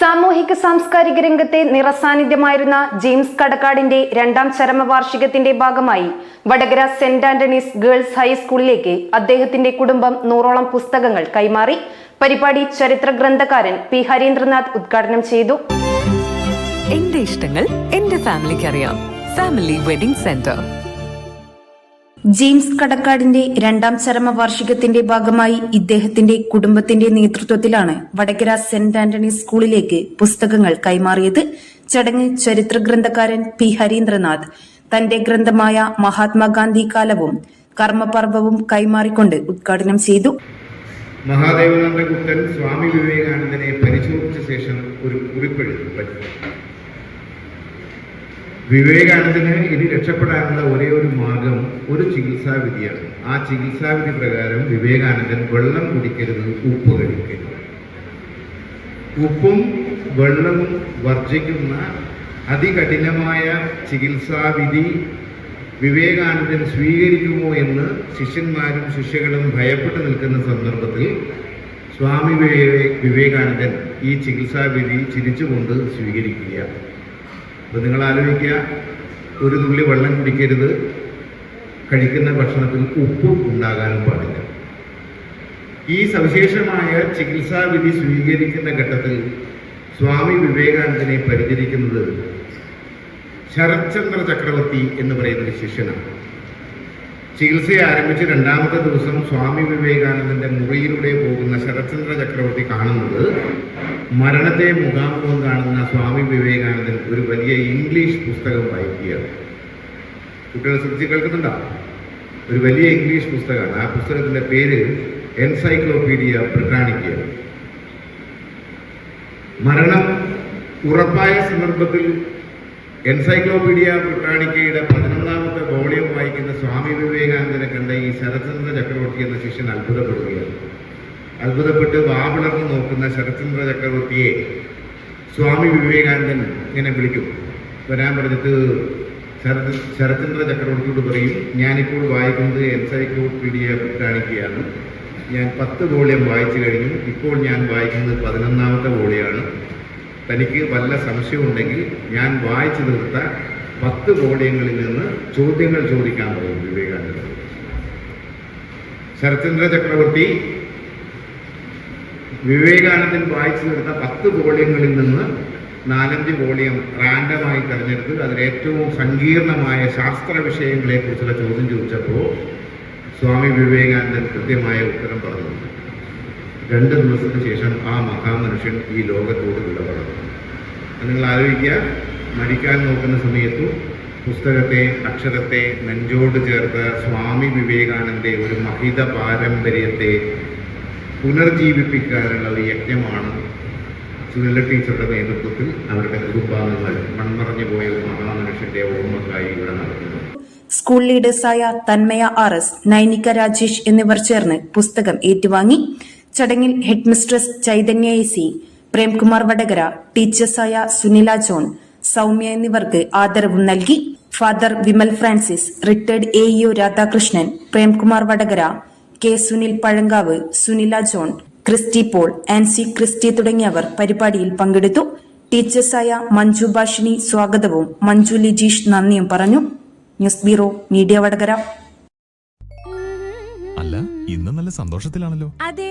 സാമൂഹിക സാംസ്കാരിക രംഗത്തെ നിറസാന്നിധ്യമായിരുന്ന ജെയിംസ് കടക്കാടിന്റെ രണ്ടാം ചരമവാർഷികത്തിന്റെ ഭാഗമായി വടകര സെന്റ് ആന്റണീസ് ഗേൾസ് ഹൈസ്കൂളിലേക്ക് അദ്ദേഹത്തിന്റെ കുടുംബം നൂറോളം പുസ്തകങ്ങൾ കൈമാറി. പരിപാടി ചരിത്ര ഗ്രന്ഥകാരൻ പി ഹരീന്ദ്രനാഥ് ഉദ്ഘാടനം ചെയ്തു. എന്റെ ഇഷ്ടങ്ങൾ എന്റെ ഫാമിലിക്ക് അറിയാം ഫാമിലി വെഡിംഗ് സെന്റർ. ജെയിംസ് കടക്കാടിന്റെ രണ്ടാം ചരമവാർഷികത്തിന്റെ ഭാഗമായി ഇദ്ദേഹത്തിന്റെ കുടുംബത്തിന്റെ നേതൃത്വത്തിലാണ് വടകര സെന്റ് ആന്റണീസ് സ്കൂളിലേക്ക് പുസ്തകങ്ങൾ കൈമാറിയത്. ചടങ്ങ് ചരിത്ര ഗ്രന്ഥകാരൻ പി ഹരീന്ദ്രനാഥ് തന്റെ ഗ്രന്ഥമായ മഹാത്മാഗാന്ധി കാലവും കർമ്മപർവവും കൈമാറിക്കൊണ്ട് ഉദ്ഘാടനം ചെയ്തു. മഹാദേവനന്ദ ഗുപ്തൻ സ്വാമി വിവേകാനന്ദനെ പരിശോധിച്ച ശേഷം ഒരു കുറിപ്പെഴുതി വിവേകാനന്ദന് ഇനി രക്ഷപ്പെടാനുള്ള ഒരേ ഒരു മാർഗം ഒരു ചികിത്സാവിധിയാണ്. ആ ചികിത്സാവിധി പ്രകാരം വിവേകാനന്ദൻ വെള്ളം കുടിക്കരുത് ഉപ്പ് കഴിക്കരുത്. ഉപ്പും വെള്ളവും വർജിക്കുന്ന അതികഠിനമായ ചികിത്സാവിധി വിവേകാനന്ദൻ സ്വീകരിക്കുമോ എന്ന് ശിഷ്യന്മാരും ശിഷ്യകളും ഭയപ്പെട്ടു നിൽക്കുന്ന സന്ദർഭത്തിൽ സ്വാമി വിവേ വിവേകാനന്ദൻ ഈ ചികിത്സാവിധി ചിരിച്ചുകൊണ്ട് സ്വീകരിക്കുക അപ്പോൾ നിങ്ങൾ ആലോചിക്കുക ഒരു തുള്ളി വെള്ളം കുടിക്കരുത്. കഴിക്കുന്ന ഭക്ഷണത്തിൽ ഉപ്പ് ഉണ്ടാകാനും പാടില്ല. ഈ സവിശേഷമായ ചികിത്സാവിധി സ്വീകരിക്കുന്ന ഘട്ടത്തിൽ സ്വാമി വിവേകാനന്ദനെ പരിചരിക്കുന്നത് ശരത്ചന്ദ്ര ചക്രവർത്തി എന്ന് പറയുന്ന ഒരു ശിഷ്യനാണ്. ചികിത്സ ആരംഭിച്ച് രണ്ടാമത്തെ ദിവസം സ്വാമി വിവേകാനന്ദന്റെ മുറിയിലൂടെ പോകുന്ന ശരത്ചന്ദ്ര ചക്രവർത്തി കാണുന്നത് മരണത്തെ മുഖാമുഖം കാണുന്ന സ്വാമി വിവേകാനന്ദൻ ഒരു വലിയ ഇംഗ്ലീഷ് പുസ്തകം വായിക്കുകയാണ്. കുട്ടികൾ ശ്രദ്ധിച്ച് കേൾക്കുന്നുണ്ടോ? ഒരു വലിയ ഇംഗ്ലീഷ് പുസ്തകമാണ്. ആ പുസ്തകത്തിന്റെ പേര് എൻസൈക്ലോപീഡിയ ബ്രിട്ടാണിക്ക മരണം ഉറപ്പായ സന്ദർഭത്തിൽ എൻസൈക്ലോപീഡിയ ബ്രിട്ടാണിക്കയുടെ പതിനൊന്നാമത്തെ വോളിയം വായിക്കുന്ന സ്വാമി വിവേകാനന്ദനെ കണ്ട ഈ ശരത്ചന്ദ്ര ചക്രവർത്തി എന്ന ശിഷ്യൻ അത്ഭുതപ്പെടുകയാണ്. അത്ഭുതപ്പെട്ട് വാവിളർന്ന് നോക്കുന്ന ശരത്ചന്ദ്ര ചക്രവർത്തിയെ സ്വാമി വിവേകാനന്ദൻ ഇങ്ങനെ വിളിക്കും. വരാൻ പറഞ്ഞിട്ട് ശരത് ശരത്ചന്ദ്ര ചക്രവർത്തിയോട് പറയും ഞാനിപ്പോൾ വായിക്കുന്നത് എൻസൈക്ലോപീഡിയ ബ്രിട്ടാണിക്കയാണ് ഞാൻ പത്ത് വോളിയം വായിച്ചു കഴിഞ്ഞു. ഇപ്പോൾ ഞാൻ വായിക്കുന്നത് പതിനൊന്നാമത്തെ വോളിയാണ്. തനിക്ക് വല്ല സംശയമുണ്ടെങ്കിൽ ഞാൻ വായിച്ചു തീർത്ത പത്ത് കോടിയങ്ങളിൽ നിന്ന് ചോദ്യങ്ങൾ ചോദിക്കാൻ പറയും വിവേകാനന്ദ ശരത്ചന്ദ്ര ചക്രവർത്തി വിവേകാനന്ദൻ വായിച്ചു തീർത്ത പത്ത് വോളിയങ്ങളിൽ നിന്ന് നാലഞ്ച് വോളിയം റാൻഡമായി തിരഞ്ഞെടുത്ത്. അതിൽ ഏറ്റവും സങ്കീർണമായ ശാസ്ത്ര വിഷയങ്ങളെക്കുറിച്ചുള്ള ചോദ്യം ചോദിച്ചപ്പോൾ സ്വാമി വിവേകാനന്ദൻ കൃത്യമായ ഉത്തരം പറഞ്ഞു. രണ്ട് ദിവസത്തിന് ശേഷം ആ മഹാമനുഷ്യൻ ഈ ലോകത്തോട് വിട പറഞ്ഞു നിങ്ങൾ ആലോചിക്കുക. മരിക്കാൻ നോക്കുന്ന സമയത്തു പുസ്തകത്തെ അക്ഷരത്തെ നെഞ്ചോട് ചേർത്ത് സ്വാമി വിവേകാനന്ദന്റെ ഒരു മഹിത പാരമ്പര്യത്തെ പുനർജീവിപ്പിക്കാനുള്ള ഒരു യജ്ഞമാണ് സുനില ടീച്ചറുടെ നേതൃത്വത്തിൽ അവരുടെ കുടുംബാംഗങ്ങൾ മൺമറഞ്ഞു പോയ മഹാമനുഷ്യന്റെ ഓർമ്മക്കായി ഇവിടെ നടത്തുന്നത് സ്കൂൾ ലീഡേഴ്സായ തന്മയ ആർ എസ് നൈനിക രാജേഷ് എന്നിവർ ചേർന്ന് പുസ്തകം ഏറ്റുവാങ്ങി. ചടങ്ങിൽ headmistress Chaitanya A C Premkumar Vadakara ടീച്ചേഴ്സായ Sunila John Soumya എന്നിവർക്ക് ആദരവും നൽകി. Father Vimal Francis retired A EO Radhakrishnan Premkumar Vadakara K Sunil Pazhankavu Sunila John Christy Paul Ancy Christy തുടങ്ങിയവർ പരിപാടിയിൽ പങ്കെടുത്തു. ടീച്ചേഴ്സായ മഞ്ജു ഭാഷിണി സ്വാഗതവും മഞ്ജു ലിജീഷ് നന്ദിയും പറഞ്ഞു. News bureau media Vadakara. അല്ല ഇന്ന് നല്ല സന്തോഷത്തിലാണല്ലോ. അതെ.